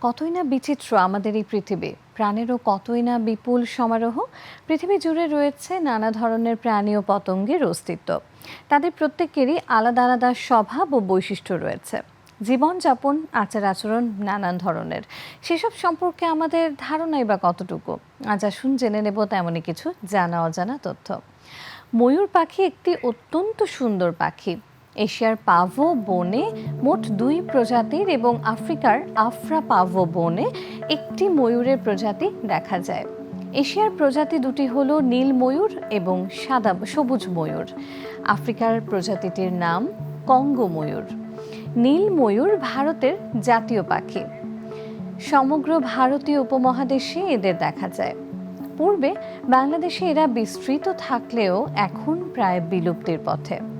কতই না বিচিত্র আমাদের এই পৃথিবী। প্রাণেরও কতই না বিপুল সমারোহ। পৃথিবী জুড়ে রয়েছে নানা ধরনের প্রাণী ও পতঙ্গের অস্তিত্ব। তাদের প্রত্যেকেরই আলাদা আলাদা স্বভাব ও বৈশিষ্ট্য রয়েছে। জীবনযাপন আচার আচরণ নানান ধরনের। সেসব সম্পর্কে আমাদের ধারণাই বা কতটুকু? আজ আসুন জেনে নেব তেমনই কিছু জানা অজানা তথ্য। ময়ূর পাখি একটি অত্যন্ত সুন্দর পাখি। এশিয়ার পাভো বনে মোট দুই প্রজাতির এবং আফ্রিকার আফ্রা পাভো বনে একটি ময়ূরের প্রজাতি দেখা যায়। এশিয়ার প্রজাতি দুটি হলো নীল ময়ূর এবং সাদা সবুজ ময়ূর। আফ্রিকার প্রজাতিটির নাম কঙ্গো ময়ূর। নীল ময়ূর ভারতের জাতীয় পাখি। সমগ্র ভারতীয় উপমহাদেশে এদের দেখা যায়। পূর্বে বাংলাদেশে এরা বিস্তৃত থাকলেও এখন প্রায় বিলুপ্তির পথে।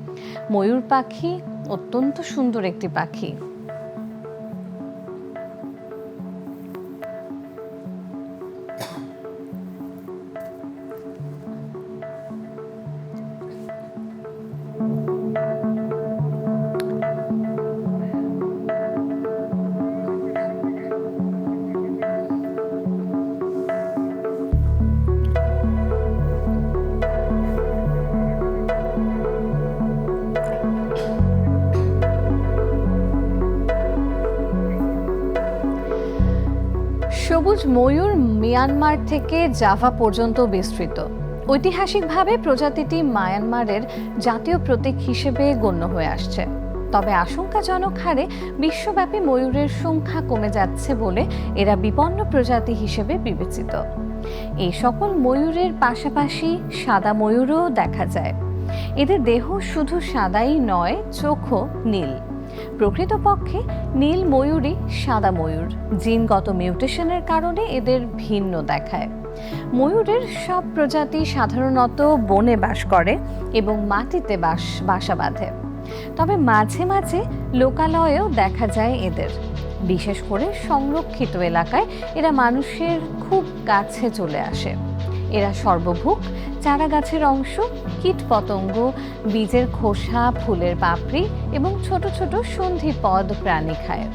ময়ূর পাখি অত্যন্ত সুন্দর একটি পাখি। সবুজ ময়ূর মিয়ানমার থেকে জাভা পর্যন্ত বিস্তৃত। ঐতিহাসিকভাবে প্রজাতিটি মায়ানমারের জাতীয় প্রতীক হিসেবে গণ্য হয়ে আসছে। তবে আশঙ্কাজনক হারে বিশ্বব্যাপী ময়ূরের সংখ্যা কমে যাচ্ছে বলে এরা বিপন্ন প্রজাতি হিসেবে বিবেচিত। এই সকল ময়ূরের পাশাপাশি সাদা ময়ূরও দেখা যায়। এদের দেহ শুধু সাদাই নয়, চোখও নীল। প্রকৃতপক্ষে নীল ময়ূরই সাদা ময়ূর। জিনগত মিউটেশনের কারণে এদের ভিন্ন দেখায়। ময়ূরের সব প্রজাতি সাধারণত বনে বাস করে এবং মাটিতে বাস, বাসা বাঁধে। তবে মাঝে মাঝে লোকালয়েও দেখা যায় এদের। বিশেষ করে সংরক্ষিত এলাকায় এরা মানুষের খুব কাছে চলে আসে। এরা সর্বভুক। চারা গাছের অংশ, কীট পতঙ্গ, বীজের খোসা, ফুলের পাপড়ি এবং ছোট ছোট সন্ধিপদ প্রাণী খায়।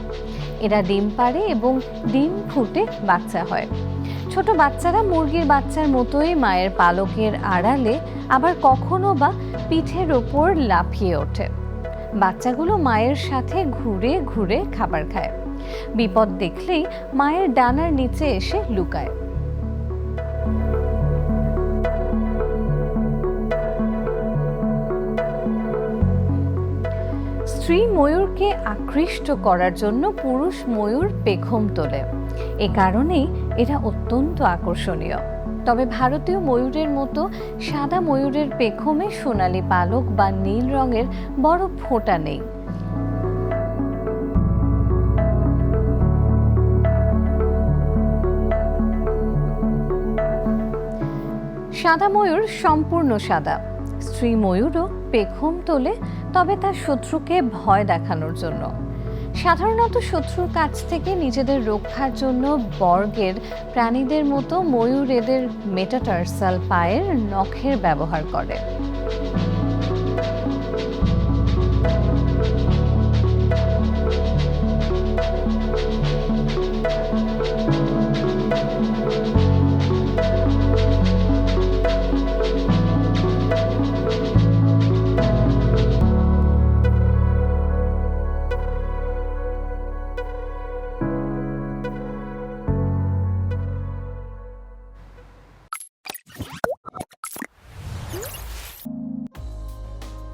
এরা ডিম পাড়ে এবং ডিম ফুটে বাচ্চা হয়। ছোট বাচ্চারা মুরগির বাচ্চার মতোই মায়ের পালকের আড়ালে আবার কখনো বা পিঠের ওপর লাফিয়ে ওঠে। বাচ্চাগুলো মায়ের সাথে ঘুরে ঘুরে খাবার খায়। বিপদ দেখলেই মায়ের ডানার নিচে এসে লুকায়। স্ত্রী ময়ূরকে আকৃষ্ট করার জন্য পুরুষ ময়ূর পেখম তোলে। এ কারণেই এরা অত্যন্ত আকর্ষণীয়। তবে ভারতীয় ময়ূরের মতো সাদা ময়ূরের পেখমে সোনালি পালক বা নীল রঙের বড় ফোঁটা নেই। সাদা ময়ূর সম্পূর্ণ সাদা। স্ত্রী ময়ূরও পেখম তোলে, তবে তার শত্রুকে ভয় দেখানোর জন্য। সাধারণত শত্রুর কাছ থেকে নিজেদের রক্ষার জন্য বর্গের প্রাণীদের মতো ময়ূর এদের মেটাটার্সাল পায়ের নখের ব্যবহার করে।